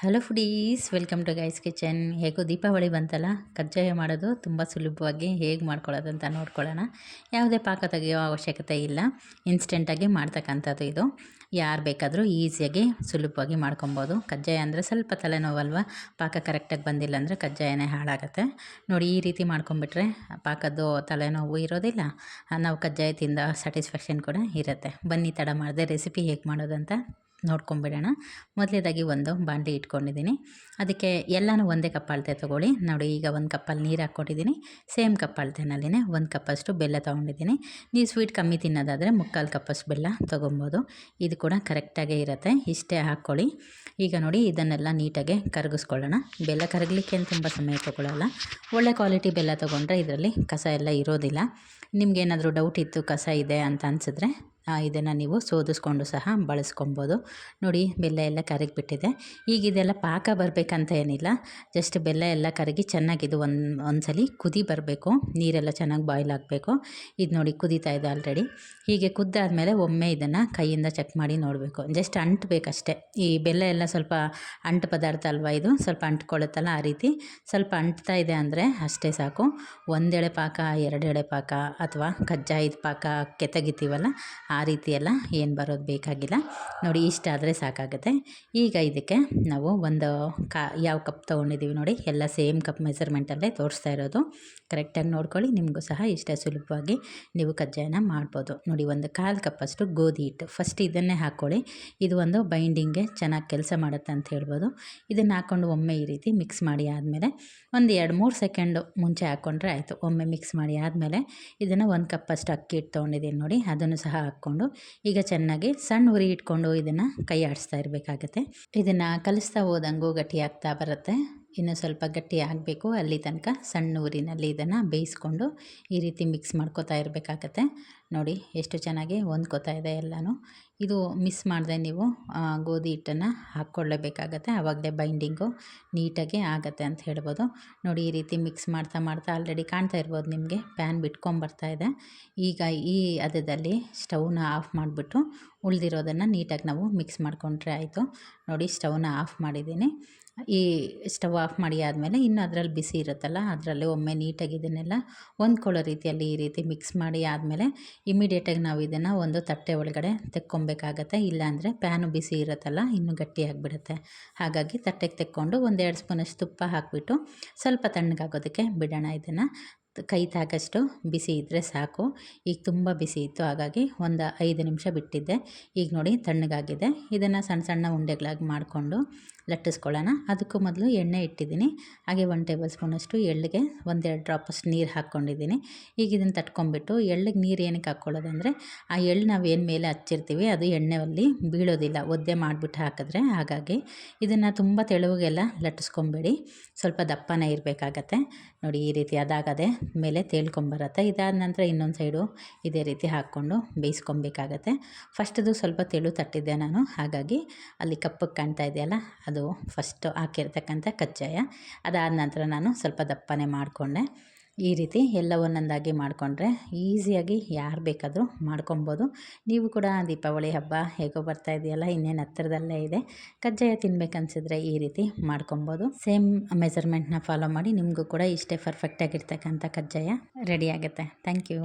Hello foodies welcome to guys kitchen ಹೇಗೋ ದೀಪಾವಳಿ ಬಂತಲ್ಲ? ಕಜ್ಜಾಯ ಮಾಡೋದು ತುಂಬ ಸುಲಭವಾಗಿ ಹೇಗೆ ಮಾಡ್ಕೊಳ್ಳೋದು ಅಂತ ನೋಡ್ಕೊಳ್ಳೋಣ. ಯಾವುದೇ ಪಾಕ ತೆಗೆಯೋ ಅವಶ್ಯಕತೆ ಇಲ್ಲ. ಇನ್ಸ್ಟೆಂಟಾಗಿ ಮಾಡ್ತಕ್ಕಂಥದ್ದು ಇದು. ಯಾರು ಬೇಕಾದರೂ ಈಸಿಯಾಗಿ, ಸುಲಭವಾಗಿ ಮಾಡ್ಕೊಬೋದು. ಕಜ್ಜಾಯ ಅಂದರೆ ಸ್ವಲ್ಪ ತಲೆನೋವಲ್ವ? ಪಾಕ ಕರೆಕ್ಟಾಗಿ ಬಂದಿಲ್ಲ ಅಂದರೆ ಕಜ್ಜಾಯನೇ ಹಾಳಾಗುತ್ತೆ. ನೋಡಿ, ಈ ರೀತಿ ಮಾಡ್ಕೊಂಬಿಟ್ರೆ ಪಾಕದ್ದು ತಲೆನೋವು ಇರೋದಿಲ್ಲ. ನಾವು ಕಜ್ಜಾಯ ತಿಂದ ಸ್ಯಾಟಿಸ್ಫ್ಯಾಕ್ಷನ್ ಕೂಡ ಇರುತ್ತೆ. ಬನ್ನಿ, ತಡ ಮಾಡಿದೆ ರೆಸಿಪಿ ಹೇಗೆ ಮಾಡೋದಂತ. ನೋಡ್ಕೊಂಬಿಡೋಣ. ಮೊದಲೇದಾಗಿ ಒಂದು ಬಾಂಡ್ಲಿ ಇಟ್ಕೊಂಡಿದ್ದೀನಿ. ಅದಕ್ಕೆ ಎಲ್ಲನೂ ಒಂದೇ ಕಪ್ ಅಳತೆ ತೊಗೊಳ್ಳಿ. ನೋಡಿ, ಈಗ ಒಂದು ಕಪ್ಪಲ್ಲಿ ನೀರು ಹಾಕ್ಕೊಂಡಿದ್ದೀನಿ. ಸೇಮ್ ಕಪ್ ಒಂದು ಕಪ್ಪಷ್ಟು ಬೆಲ್ಲ ತೊಗೊಂಡಿದ್ದೀನಿ. ನೀವು ಸ್ವೀಟ್ ಕಮ್ಮಿ ತಿನ್ನೋದಾದರೆ ಮುಕ್ಕಾಲು ಕಪ್ಪಷ್ಟು ಬೆಲ್ಲ ತೊಗೊಬೋದು. ಇದು ಕೂಡ ಕರೆಕ್ಟಾಗೇ ಇರುತ್ತೆ. ಇಷ್ಟೇ ಹಾಕ್ಕೊಳ್ಳಿ. ಈಗ ನೋಡಿ, ಇದನ್ನೆಲ್ಲ ನೀಟಾಗಿ ಕರಗಿಸ್ಕೊಳ್ಳೋಣ. ಬೆಲ್ಲ ಕರಗಲಿಕ್ಕೆ ತುಂಬ ಸಮಯ ತೊಗೊಳ್ಳಲ್ಲ ಒಳ್ಳೆ ಕ್ವಾಲಿಟಿ ಬೆಲ್ಲ ತೊಗೊಂಡ್ರೆ ಇದರಲ್ಲಿ ಕಸ ಎಲ್ಲ ಇರೋದಿಲ್ಲ. ನಿಮಗೇನಾದರೂ ಡೌಟ್ ಇತ್ತು ಕಸ ಇದೆ ಅಂತ ಅನಿಸಿದ್ರೆ ಇದನ್ನು ನೀವು ಸೋದಿಸ್ಕೊಂಡು ಸಹ ಬಳಸ್ಕೊಬೋದು. ನೋಡಿ, ಬೆಲ್ಲ ಎಲ್ಲ ಕರಗಿಬಿಟ್ಟಿದೆ. ಈಗ ಇದೆಲ್ಲ ಪಾಕ ಬರಬೇಕಂತ ಏನಿಲ್ಲ. ಜಸ್ಟ್ ಬೆಲ್ಲ ಎಲ್ಲ ಕರಗಿ ಚೆನ್ನಾಗಿದು ಒಂದು, ಒಂದ್ಸಲಿ ಕುದಿ ಬರಬೇಕು. ನೀರೆಲ್ಲ ಚೆನ್ನಾಗಿ ಬಾಯ್ಲ್ ಆಗಬೇಕು. ಇದು ನೋಡಿ ಕುದೀತಾ ಇದೆ ಆಲ್ರೆಡಿ ಹೀಗೆ ಕುದ್ದಾದಮೇಲೆ ಒಮ್ಮೆ ಇದನ್ನು ಕೈಯಿಂದ ಚೆಕ್ ಮಾಡಿ ನೋಡಬೇಕು. ಜಸ್ಟ್ ಅಂಟಬೇಕಷ್ಟೆ. ಈ ಬೆಲ್ಲ ಎಲ್ಲ ಸ್ವಲ್ಪ ಅಂಟು ಪದಾರ್ಥ ಅಲ್ವಾ ಇದು? ಸ್ವಲ್ಪ ಅಂಟ್ಕೊಳ್ಳುತ್ತಲ್ಲ ಆ ರೀತಿ. ಸ್ವಲ್ಪ ಅಂಟ್ತಾ ಇದೆ ಅಂದರೆ ಅಷ್ಟೇ ಸಾಕು. ಒಂದೆಳೆ ಪಾಕ, ಎರಡೆಳೆ ಪಾಕ ಅಥವಾ ಕಜ್ಜಾಯದ ಪಾಕ ಕೆತ್ತಗಿತೀವಲ್ಲ ಆ ರೀತಿ ಎಲ್ಲ ಏನು ಬರೋದು ಬೇಕಾಗಿಲ್ಲ. ನೋಡಿ ಇಷ್ಟ ಆದರೆ ಸಾಕಾಗುತ್ತೆ. ಈಗ ಇದಕ್ಕೆ ನಾವು ಒಂದು ಕಾ, ಯಾವ ಕಪ್ ತೊಗೊಂಡಿದ್ದೀವಿ ನೋಡಿ, ಎಲ್ಲ ಸೇಮ್ ಕಪ್ ಮೆಸರ್ಮೆಂಟಲ್ಲೇ ತೋರಿಸ್ತಾ ಇರೋದು. ಕರೆಕ್ಟಾಗಿ ನೋಡ್ಕೊಳ್ಳಿ, ನಿಮಗೂ ಸಹ ಇಷ್ಟ ಸುಲಭವಾಗಿ ನೀವು ಕಜ್ಜಾಯನ ಮಾಡ್ಬೋದು. ನೋಡಿ, ಒಂದು ಕಾಲು ಕಪ್ಪಷ್ಟು ಗೋಧಿ ಹಿಟ್ಟು. ಫಸ್ಟ್ ಇದನ್ನೇ ಹಾಕ್ಕೊಳ್ಳಿ. ಇದು ಒಂದು ಬೈಂಡಿಂಗ್ಗೆ ಚೆನ್ನಾಗಿ ಕೆಲಸ ಮಾಡುತ್ತೆ ಅಂತ ಹೇಳ್ಬೋದು. ಇದನ್ನು ಹಾಕ್ಕೊಂಡು ಒಮ್ಮೆ ಈ ರೀತಿ ಮಿಕ್ಸ್ ಮಾಡಿ ಆದಮೇಲೆ ಒಂದು ಎರಡು ಮೂರು ಸೆಕೆಂಡು ಮುಂಚೆ ಹಾಕ್ಕೊಂಡ್ರೆ ಆಯಿತು. ಒಮ್ಮೆ ಮಿಕ್ಸ್ ಮಾಡಿ ಆದಮೇಲೆ ಇದನ್ನು ಒಂದು ಕಪ್ಪಷ್ಟು ಅಕ್ಕಿ ಹಿಟ್ಟು ತೊಗೊಂಡಿದ್ದೀನಿ ನೋಡಿ, ಅದನ್ನು ಸಹ ಹಾಕ್ಕೊಂಡು ಈಗ ಚೆನ್ನಾಗಿ ಸಣ್ಣ ಉರಿ ಇಟ್ಕೊಂಡು ಇದನ್ನು ಕೈ ಆಡಿಸ್ತಾ ಇರಬೇಕಾಗತ್ತೆ. ಇದನ್ನು ಕಲಿಸ್ತಾ ಹೋದಂಗೂ ಗಟ್ಟಿಯಾಗ್ತಾ ಬರುತ್ತೆ. ಇನ್ನು ಸ್ವಲ್ಪ ಗಟ್ಟಿ ಆಗಬೇಕು, ಅಲ್ಲಿ ತನಕ ಸಣ್ಣ ಊರಿನಲ್ಲಿ ಇದನ್ನು ಬೇಯಿಸ್ಕೊಂಡು ಈ ರೀತಿ ಮಿಕ್ಸ್ ಮಾಡ್ಕೋತಾ ಇರಬೇಕಾಗತ್ತೆ. ನೋಡಿ ಎಷ್ಟು ಚೆನ್ನಾಗಿ ಹೊಂದ್ಕೋತಾ ಇದೆ ಎಲ್ಲನೂ. ಇದು ಮಿಸ್ ಮಾಡಿದೆ ನೀವು ಗೋಧಿ ಹಿಟ್ಟನ್ನು ಹಾಕ್ಕೊಳ್ಳೇಬೇಕಾಗತ್ತೆ. ಆವಾಗಲೇ ಬೈಂಡಿಂಗು ನೀಟಾಗಿ ಆಗುತ್ತೆ ಅಂತ ಹೇಳ್ಬೋದು. ನೋಡಿ ಈ ರೀತಿ ಮಿಕ್ಸ್ ಮಾಡ್ತಾ ಮಾಡ್ತಾ ಆಲ್ರೆಡಿ ಕಾಣ್ತಾ ಇರ್ಬೋದು ನಿಮಗೆ ಪ್ಯಾನ್ ಬಿಟ್ಕೊಂಬರ್ತಾ ಇದೆ. ಈಗ ಈ ಅದದಲ್ಲಿ ಸ್ಟವ್ನ ಆಫ್ ಮಾಡಿಬಿಟ್ಟು ಉಳಿದಿರೋದನ್ನು ನೀಟಾಗಿ ನಾವು ಮಿಕ್ಸ್ ಮಾಡಿಕೊಂಡ್ರೆ ಆಯಿತು. ನೋಡಿ ಸ್ಟವ್ನ ಆಫ್ ಮಾಡಿದ್ದೀನಿ. ಈ ಸ್ಟವ್ ಆಫ್ ಮಾಡಿ ಆದಮೇಲೆ ಇನ್ನು ಅದರಲ್ಲಿ ಬಿಸಿ ಇರುತ್ತಲ್ಲ, ಅದರಲ್ಲಿ ಒಮ್ಮೆ ನೀಟಾಗಿ ಇದನ್ನೆಲ್ಲ ಹೊಂದ್ಕೊಳ್ಳೋ ರೀತಿಯಲ್ಲಿ ಈ ರೀತಿ ಮಿಕ್ಸ್ ಮಾಡಿ ಆದಮೇಲೆ ಇಮಿಡಿಯೇಟಾಗಿ ನಾವು ಇದನ್ನು ಒಂದು ತಟ್ಟೆ ಒಳಗಡೆ ತೆಕ್ಕೊಬೇಕಾಗತ್ತೆ. ಇಲ್ಲಾಂದರೆ ಪ್ಯಾನು ಬಿಸಿ ಇರುತ್ತಲ್ಲ, ಇನ್ನೂ ಗಟ್ಟಿಯಾಗಿಬಿಡುತ್ತೆ ಹಾಗಾಗಿ ತಟ್ಟೆಗೆ ತೆಕ್ಕೊಂಡು ಒಂದೆರಡು ಸ್ಪೂನಷ್ಟು ತುಪ್ಪ ಹಾಕಿಬಿಟ್ಟು ಸ್ವಲ್ಪ ತಣ್ಣಗಾಗೋದಕ್ಕೆ ಬಿಡೋಣ ಇದನ್ನು. ಕೈ ತಾಕಷ್ಟು ಬಿಸಿ ಇದ್ದರೆ ಸಾಕು. ಈಗ ತುಂಬ ಬಿಸಿ ಇತ್ತು, ಹಾಗಾಗಿ ಒಂದು ಐದು ನಿಮಿಷ ಬಿಟ್ಟಿದ್ದೆ. ಈಗ ನೋಡಿ ತಣ್ಣಗಾಗಿದೆ. ಇದನ್ನು ಸಣ್ಣ ಸಣ್ಣ ಉಂಡೆಗಳಾಗಿ ಮಾಡಿಕೊಂಡು ಲಟ್ಟಿಸ್ಕೊಳ್ಳೋಣ. ಅದಕ್ಕೂ ಮೊದಲು ಎಣ್ಣೆ ಇಟ್ಟಿದ್ದೀನಿ. ಹಾಗೆ ಒನ್ ಟೇಬಲ್ ಸ್ಪೂನಷ್ಟು ಎಳ್ಳಿಗೆ, ಒಂದೆರಡು ಡ್ರಾಪಷ್ಟು ನೀರು ಹಾಕ್ಕೊಂಡಿದ್ದೀನಿ. ಈಗ ಇದನ್ನು ತಟ್ಕೊಂಡ್ಬಿಟ್ಟು ಎಳ್ಳಿಗೆ ನೀರು ಏನಕ್ಕೆ ಹಾಕ್ಕೊಳ್ಳೋದಂದರೆ, ಆ ಎಳ್ಳು ನಾವು ಏನು ಮೇಲೆ ಹಚ್ಚಿರ್ತೀವಿ ಅದು ಎಣ್ಣೆಯಲ್ಲಿ ಬೀಳೋದಿಲ್ಲ. ಒದ್ದೆ ಮಾಡಿಬಿಟ್ಟು ಹಾಕಿದ್ರೆ ಹಾಗಾಗಿ ಇದನ್ನು ತುಂಬ ತೆಳುವಿಗೆಲ್ಲ ಲಟ್ಟಿಸ್ಕೊಂಬೇಡಿ. ಸ್ವಲ್ಪ ದಪ್ಪನೇ ಇರಬೇಕಾಗತ್ತೆ. ನೋಡಿ ಈ ರೀತಿ ಅದಾಗದೆ ಮೇಲೆ ತೇಳ್ಕೊಂಬರತ್ತೆ. ಇದಾದ ನಂತರ ಇನ್ನೊಂದು ಸೈಡು ಇದೇ ರೀತಿ ಹಾಕ್ಕೊಂಡು ಬೇಯಿಸ್ಕೊಬೇಕಾಗತ್ತೆ. ಫಸ್ಟದು ಸ್ವಲ್ಪ ತೆಳು ತಟ್ಟಿದ್ದೆ ನಾನು. ಹಾಗಾಗಿ ಅಲ್ಲಿ ಕಪ್ಪಗೆ ಕಾಣ್ತಾ ಇದೆಯಲ್ಲ, ಅದು ಫಸ್ಟು ಹಾಕಿರ್ತಕ್ಕಂಥ ಕಜ್ಜಾಯ. ಅದಾದ ನಂತರ ನಾನು ಸ್ವಲ್ಪ ದಪ್ಪನೆ ಮಾಡಿಕೊಂಡೆ. ಈ ರೀತಿ ಎಲ್ಲ ಒಂದೊಂದಾಗಿ ಮಾಡಿಕೊಂಡ್ರೆ ಈಸಿಯಾಗಿ ಯಾರು ಬೇಕಾದರೂ ಮಾಡ್ಕೊಬೋದು. ನೀವು ಕೂಡ ದೀಪಾವಳಿ ಹಬ್ಬ ಹೇಗೋ ಬರ್ತಾ ಇದೆಯಲ್ಲ, ಇನ್ನೇನು ಹತ್ತಿರದಲ್ಲೇ ಇದೆ. ಕಜ್ಜಾಯ ತಿನ್ಬೇಕನ್ಸಿದ್ರೆ ಈ ರೀತಿ ಮಾಡ್ಕೊಬೋದು. ಸೇಮ್ ಮೆಜರ್ಮೆಂಟ್ನ ಫಾಲೋ ಮಾಡಿ ನಿಮಗೂ ಕೂಡ ಇಷ್ಟೇ ಪರ್ಫೆಕ್ಟಾಗಿರ್ತಕ್ಕಂಥ ಕಜ್ಜಾಯ ರೆಡಿ ಆಗುತ್ತೆ. Thank you